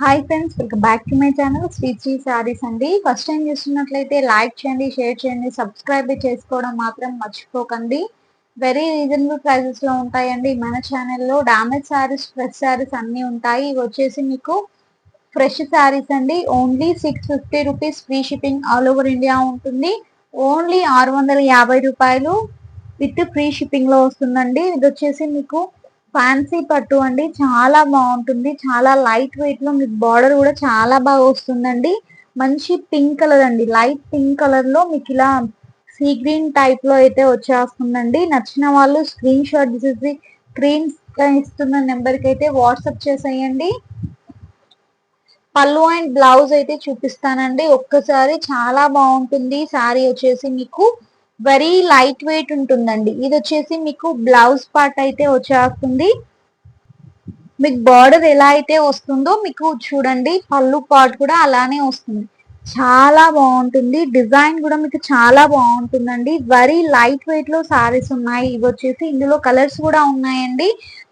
Hi friends welcome back to my channel Sri Sri sarees అండి. First time చూస్తున్నట్లయితే like చేయండి share చేయండి subscribe చేసుకోవడం మాత్రం మర్చిపోకండి. వెరీ రీజనబుల్ ప్రైజెస్లో ఉంటాయండి. మన ఛానల్లో డామేజ్ శారీస్ ఫ్రెష్ శారీస్ అన్ని ఉంటాయి. ఇవి వచ్చేసి మీకు ఫ్రెష్ శారీస్ అండి. Only six fifty rupees free shipping all over India ఉంటుంది. ఓన్లీ ఆరు వందల యాభై రూపాయలు విత్ ఫ్రీ షిప్పింగ్లో వస్తుందండి. ఇది వచ్చేసి మీకు ఫ్యాన్సీ పట్టు అండి. చాలా బాగుంటుంది. చాలా లైట్ వెయిట్లో మీకు బార్డర్ కూడా చాలా బాగా వస్తుందండి. మంచి పింక్ కలర్ అండి. లైట్ పింక్ కలర్లో మీకు ఇలా సీ గ్రీన్ టైప్లో అయితే వచ్చేస్తుందండి. నచ్చిన వాళ్ళు స్క్రీన్ షాట్ తీసేసి స్క్రీన్ ఇస్తున్న నెంబర్కి అయితే వాట్సాప్ చేసేయండి. పళ్ళు అండ్ బ్లౌజ్ అయితే చూపిస్తానండి. ఒక్కసారి చాలా బాగుంటుంది. సారీ వచ్చేసి మీకు వెరీ లైట్ వెయిట్ ఉంటుందండి. ఇది వచ్చేసి మీకు బ్లౌజ్ పార్ట్ అయితే వచ్చేస్తుంది. మీకు బార్డర్ ఎలా అయితే వస్తుందో మీకు చూడండి పళ్ళు పార్ట్ కూడా అలానే వస్తుంది. చాలా బాగుంటుంది. డిజైన్ కూడా మీకు చాలా బాగుంటుందండి. వెరీ లైట్ వెయిట్లో సారీస్ ఉన్నాయి. ఇవి వచ్చేసి ఇందులో కలర్స్ కూడా ఉన్నాయండి.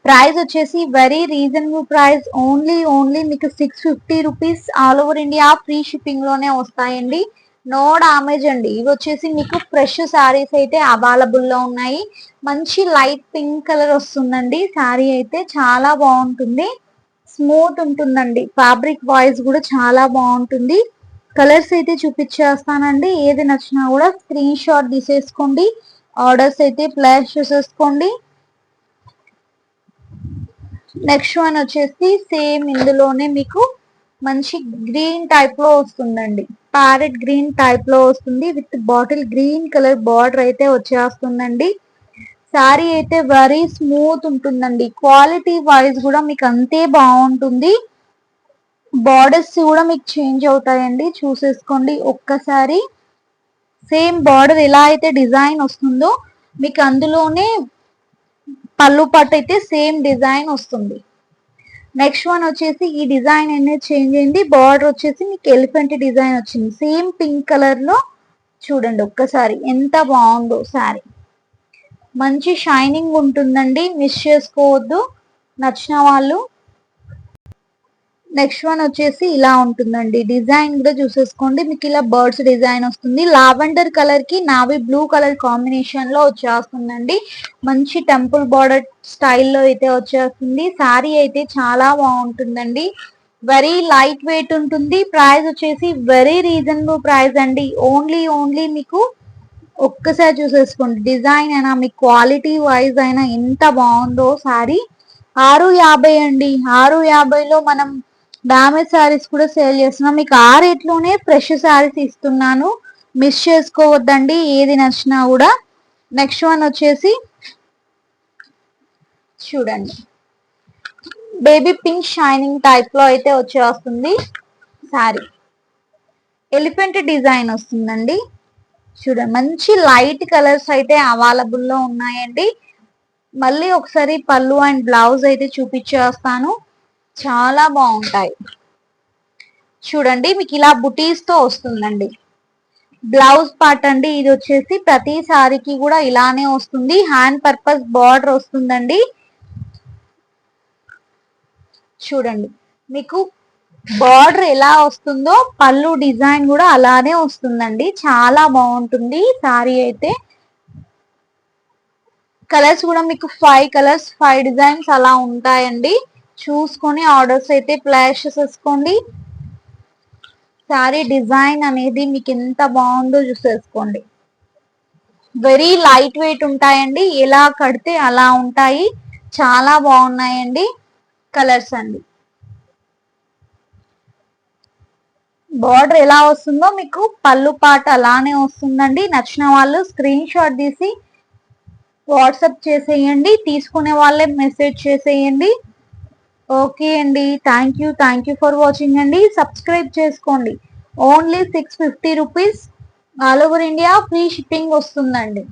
ప్రైస్ వచ్చేసి very reasonable price only only మీకు six fifty rupees all over India free షిప్పింగ్లోనే వస్తాయండి. నో డామేజ్ అండి. ఇవి వచ్చేసి మీకు ఫ్రెష్ శారీస్ అయితే అవైలబుల్లో ఉన్నాయి. మంచి లైట్ పింక్ కలర్ వస్తుందండి. శారీ అయితే చాలా బాగుంటుంది. స్మూత్ ఉంటుందండి. ఫ్యాబ్రిక్ వాయిస్ కూడా చాలా బాగుంటుంది. కలర్స్ అయితే చూపించేస్తానండి. ఏది నచ్చినా కూడా స్క్రీన్ షాట్ తీసేసుకోండి. ఆర్డర్స్ అయితే ప్లేస్ చేసేసుకోండి. నెక్స్ట్ వన్ వచ్చేసి సేమ్ ఇందులోనే మీకు మంచి గ్రీన్ టైప్లో వస్తుందండి. ప్యారెట్ గ్రీన్ టైప్లో వస్తుంది. With bottle green colour border అయితే వచ్చేస్తుందండి. శారీ అయితే వెరీ స్మూత్ ఉంటుందండి. క్వాలిటీ వైజ్ కూడా మీకు అంతే బాగుంటుంది. బార్డర్స్ కూడా మీకు చేంజ్ అవుతాయండి. చూసేసుకోండి ఒక్కసారి. సేమ్ బార్డర్ ఎలా అయితే డిజైన్ వస్తుందో మీకు అందులోనే పళ్ళు పట్టు అయితే సేమ్ డిజైన్ వస్తుంది. నెక్స్ట్ వన్ వచ్చేసి ఈ డిజైన్ అనేది చేంజ్ అయింది. బార్డర్ వచ్చేసి మీకు ఎలిఫెంట్ డిజైన్ వచ్చింది. సేమ్ పింక్ కలర్లో చూడండి ఒక్కసారి ఎంత బాగుందో సారీ మంచి షైనింగ్ ఉంటుందండి. మిస్ చేసుకోవద్దు. నచ్చిన వాళ్ళు నెక్స్ట్ వన్ వచ్చేసి ఇలా ఉంటుందండి. డిజైన్ కూడా చూసేసుకోండి. మీకు ఇలా బర్డ్స్ డిజైన్ వస్తుంది. లావెండర్ కలర్కి నావీ బ్లూ కలర్ కాంబినేషన్లో వచ్చేస్తుందండి. మంచి టెంపుల్ బార్డర్ స్టైల్లో అయితే వచ్చేస్తుంది. శారీ అయితే చాలా బాగుంటుందండి. వెరీ లైట్ వెయిట్ ఉంటుంది. ప్రైస్ వచ్చేసి వెరీ రీజనబుల్ ప్రైస్ అండి. ఓన్లీ ఓన్లీ మీకు ఒక్కసారి చూసేసుకోండి. డిజైన్ అయినా మీ క్వాలిటీ వైజ్ అయినా ఎంత బాగుందో శారీ ఆరు యాభై అండి. ఆరు యాభైలో మనం డామేజ్ శారీస్ కూడా సేల్ చేస్తున్నాం. మీకు ఆ రేట్లోనే ఫ్రెష్ శారీస్ ఇస్తున్నాను మిస్ చేసుకోవద్దండి. ఏది నచ్చినా కూడా. నెక్స్ట్ వన్ వచ్చేసి చూడండి. బేబీ పింక్ షైనింగ్ టైప్లో అయితే వచ్చేస్తుంది శారీ ఎలిఫెంట్ డిజైన్ వస్తుందండి. చూడండి. మంచి లైట్ కలర్స్ అయితే అవైలబుల్లో ఉన్నాయండి. మళ్ళీ ఒకసారి పళ్ళు అండ్ బ్లౌజ్ అయితే చూపించేస్తాను. చాలా బాగుంటాయి. చూడండి మీకు ఇలా బుటీస్తో వస్తుందండి. బ్లౌజ్ పార్ట్ అండి ఇది వచ్చేసి ప్రతి సారీకి కూడా ఇలానే వస్తుంది. హ్యాండ్ పర్పస్ బార్డర్ వస్తుందండి. చూడండి మీకు బార్డర్ ఎలా వస్తుందో పళ్ళు డిజైన్ కూడా అలానే వస్తుందండి. చాలా బాగుంటుంది సారీ అయితే. కలర్స్ కూడా మీకు ఫైవ్ కలర్స్ ఫైవ్ డిజైన్స్ అలా ఉంటాయండి. చూసుకొని ఆర్డర్స్ అయితే ప్లాష్ చేసుకోండి శారీ డిజైన్ అనేది మీకు ఎంత బాగుందో చూసేసుకోండి. వెరీ లైట్ వెయిట్ ఉంటాయండి. ఎలా కడితే అలా ఉంటాయి. చాలా బాగున్నాయండి కలర్స్ అండి. బార్డర్ ఎలా వస్తుందో మీకు పళ్ళు పాట అలానే వస్తుందండి. నచ్చిన వాళ్ళు స్క్రీన్ షాట్ తీసి వాట్సప్ చేసేయండి. తీసుకునే వాళ్ళే మెసేజ్ చేసేయండి. ఓకే అండి. Thank you thank you for watching అండి. సబ్స్క్రైబ్ చేసుకోండి. Only six fifty rupees all over India free shipping వస్తుందండి.